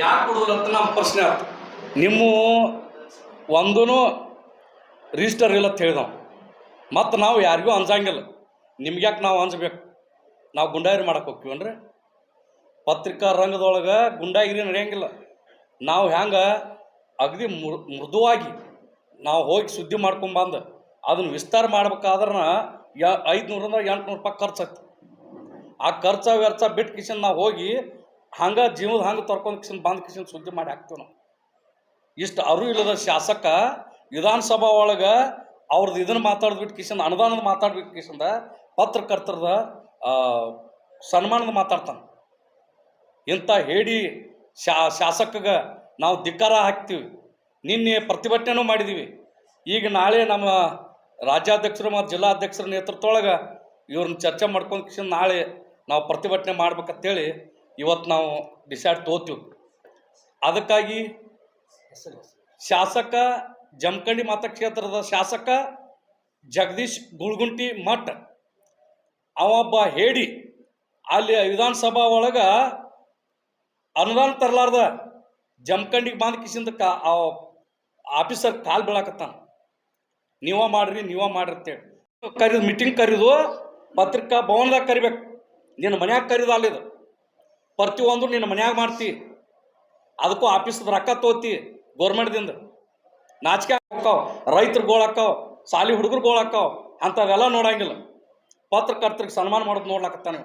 ಯಾಕೆ ಕೊಡೋದಿಲ್ಲ ಅಂತ ನಮ್ಮ ಪ್ರಶ್ನೆ ಆಯ್ತು ನಿಮ್ಮ ಒಂದೂ ರಿಜಿಸ್ಟರ್ ಇಲ್ಲ ಅಂತ ಹೇಳಿದವು. ಮತ್ತು ನಾವು ಯಾರಿಗೂ ಅಂಜಂಗಿಲ್ಲ ನಿಮ್ಗ್ಯಾಕೆ ನಾವು ಅಂಜಬೇಕು ನಾವು ಗುಂಡಾಗಿರಿ ಮಾಡಕ್ಕೆ ಹೋಗ್ತೀವನ್ರಿ ಪತ್ರಿಕಾ ರಂಗದೊಳಗೆ ಗುಂಡಾಗಿರಿ ನಡೆಯಂಗಿಲ್ಲ. ನಾವು ಹ್ಯಾಂಗೆ? ಅಗದಿ ಮೃದುವಾಗಿ ನಾವು ಹೋಗಿ ಸುದ್ದಿ ಮಾಡ್ಕೊಂಬಂದು ಅದನ್ನು ವಿಸ್ತಾರ ಮಾಡ್ಬೇಕಾದ್ರೆ ಯಾ ಐದುನೂರಿಂದ ಎಂಟುನೂರು ರೂಪಾಯಿ ಖರ್ಚಾಗ್ತದೆ ಆ ಖರ್ಚ ವೆರ್ಚ ಬಿಟ್ಟು ಕಿಶನ್ ನಾವು ಹೋಗಿ ಹಂಗೆ ಜೀವದ ಹಂಗೆ ತರ್ಕೊಂಡು ಕಿಶನ್ ಬಂದು ಕಿಶನ್ ಸುದ್ದಿ ಮಾಡಿ ಹಾಕ್ತೇವೆ ನಾವು. ಇಷ್ಟು ಅರು ಇಲ್ಲದ ಶಾಸಕ ವಿಧಾನಸಭಾ ಒಳಗೆ ಅವ್ರದ್ದು ಇದನ್ನು ಮಾತಾಡ್ಬಿಟ್ಟು ಕಿಶನ್, ಅನುದಾನದ ಮಾತಾಡ್ಬಿಟ್ಟು ಕಿಸಂದ ಪತ್ರಕರ್ತರದ ಸನ್ಮಾನದ ಮಾತಾಡ್ತಾನೆ. ಇಂಥ ಹೇಳಿ ಶಾ, ಶಾಸಕಗೆ ನಾವು ಧಿಕ್ಕಾರ ಹಾಕ್ತೀವಿ. ನಿನ್ನೆ ಪ್ರತಿಭಟನೆನೂ ಮಾಡಿದ್ದೀವಿ ಈಗ ನಾಳೆ ನಮ್ಮ ರಾಜ್ಯಾಧ್ಯಕ್ಷರು ಮತ್ತು ಜಿಲ್ಲಾಧ್ಯಕ್ಷರ ನೇತೃತ್ವದೊಳಗೆ ಇವ್ರನ್ನ ಚರ್ಚೆ ಮಾಡ್ಕೊಂಡು ಕಿಶನ್ ನಾಳೆ ನಾವು ಪ್ರತಿಭಟನೆ ಮಾಡ್ಬೇಕಂತೇಳಿ ಇವತ್ತು ನಾವು ಡಿಸೈಡ್ ತೋತೀವಿ ಅದಕ್ಕಾಗಿ ಶಾಸಕ ಜಮಖಂಡಿ ಮತಕ್ಷೇತ್ರದ ಶಾಸಕ ಜಗದೀಶ್ ಗುಳ್ಗುಂಟಿ ಮಠ ಅವೊಬ್ಬ ಹೇಡಿ ಅಲ್ಲಿ ವಿಧಾನಸಭಾ ಒಳಗೆ ಅನುದಾನ ತರಲಾರ್ದ ಜಮಖಂಡಿಗೆ ಬಂದ ಕಿಸಿಂದ ಕಾ ಆಫೀಸರ್ ಕಾಲು ಬೀಳಾಕತ್ತಾನ. ನೀವ ಮಾಡ್ರಿ ನೀವ ಮಾಡ್ರಿ ಕರೀದು ಕರಿದು ಮೀಟಿಂಗ್ ಕರೀದು ಪತ್ರಿಕಾ ಭವನದಾಗ ಕರಿಬೇಕು. ನಿನ್ನ ಮನ್ಯಾಗ ಕರಿದು ಅಲ್ಲಿದು. ಪ್ರತಿಯೊಂದು ನಿನ್ನ ಮನ್ಯಾಗ ಮಾಡ್ತಿ. ಅದಕ್ಕೂ ಆಫೀಸದ ರೊಕ್ಕ ತೋತಿ ಗೌರ್ಮೆಂಟ್ದಿಂದ ನಾಚಿಕೆ ಹಾಕಾವ ರೈತರು ಗೋಳಾಕಾವ ಸಾಲಿ ಹುಡುಗರು ಗೋಳಾಕಾವ ಅಂಥವೆಲ್ಲ ನೋಡಂಗಿಲ್ಲ. ಪತ್ರಕರ್ತರಿಗೆ ಸನ್ಮಾನ ಮಾಡೋದು ನೋಡ್ಲಾಕತ್ತಾನೆ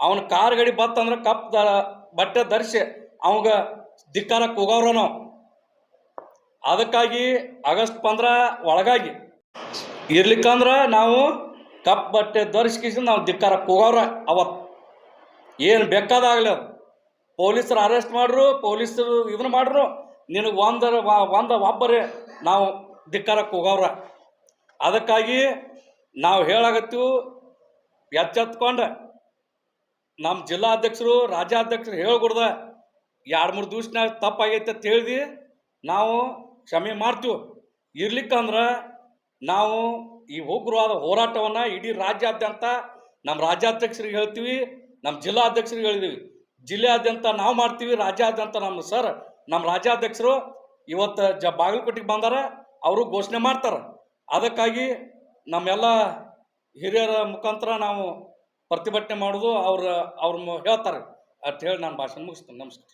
ಅವನ ಕಾರ್ ಗಡಿ ಬತ್ತಂದ್ರೆ ಕಪ್ ಬಟ್ಟೆ ಧರಿಸಿ ಅವಾಗ ದಿಕ್ಕಾರ ಹೋಗವ್ರ ಅದಕ್ಕಾಗಿ ಆಗಸ್ಟ್ ಪಂದ್ರ ಒಳಗಾಗಿ ಇರ್ಲಿಕ್ಕಂದ್ರೆ ನಾವು ಕಪ್ ಬಟ್ಟೆ ಧರಿಸ್ಕಿಸಿ ನಾವು ದಿಕ್ಕಾರ ಹೋಗವ್ರ ಅವತ್ತು ಏನು ಬೇಕಾದಾಗಲಿ ಅದು. ಪೊಲೀಸರು ಅರೆಸ್ಟ್ ಮಾಡ್ರು, ಪೊಲೀಸರು ಇದನ್ನ ಮಾಡ್ರು, ನಿನಗೆ ಒಂದರ ಒಂದು ಒಬ್ಬರೇ ನಾವು ಧಿಕ್ಕಾರಕ್ಕೆ ಹೋಗವ್ರ. ಅದಕ್ಕಾಗಿ ನಾವು ಹೇಳಾಗತ್ತೀವಿ, ಎಚ್ಚೆತ್ಕೊಂಡು. ನಮ್ಮ ಜಿಲ್ಲಾಧ್ಯಕ್ಷರು, ರಾಜ್ಯಾಧ್ಯಕ್ಷರು ಹೇಳ್ಕೊಡ್ದ ಎರಡು ಮೂರು ದಿವ್ಸನಾಗ ತಪ್ಪಾಗೈತೆ ಅಂತ ಹೇಳಿದು, ನಾವು ಕ್ಷಮೆ ಮಾಡ್ತೀವಿ. ಇರ್ಲಿಕ್ಕಂದ್ರೆ ನಾವು ಈ ಉಗ್ರವಾದ ಹೋರಾಟವನ್ನು ಇಡೀ ರಾಜ್ಯಾದ್ಯಂತ ನಮ್ಮ ರಾಜ್ಯಾಧ್ಯಕ್ಷರಿಗೆ ಹೇಳ್ತೀವಿ ನಮ್ಮ ಜಿಲ್ಲಾಧ್ಯಕ್ಷರಿಗೆ ಹೇಳಿದೀವಿ. ಜಿಲ್ಲೆಯಾದ್ಯಂತ ನಾವು ಮಾಡ್ತೀವಿ, ರಾಜ್ಯಾದ್ಯಂತ ನಮ್ಮ ಸರ್ ನಮ್ಮ ರಾಜ್ಯಾಧ್ಯಕ್ಷರು ಇವತ್ತು ಜ ಬಾಗಲಕೋಟೆಗೆ ಬಂದಾರ, ಅವರು ಘೋಷಣೆ ಮಾಡ್ತಾರೆ. ಅದಕ್ಕಾಗಿ ನಮ್ಮೆಲ್ಲ ಹಿರಿಯರ ಮುಖಾಂತರ ನಾವು ಪ್ರತಿಭಟನೆ ಮಾಡೋದು ಅವ್ರ ಅವ್ರ ಹೇಳ್ತಾರೆ. ಅಂತ ಹೇಳಿ ನಾನು ಭಾಷಣ ಮುಗಿಸ್ತೇನೆ. ನಮಸ್ಕಾರ.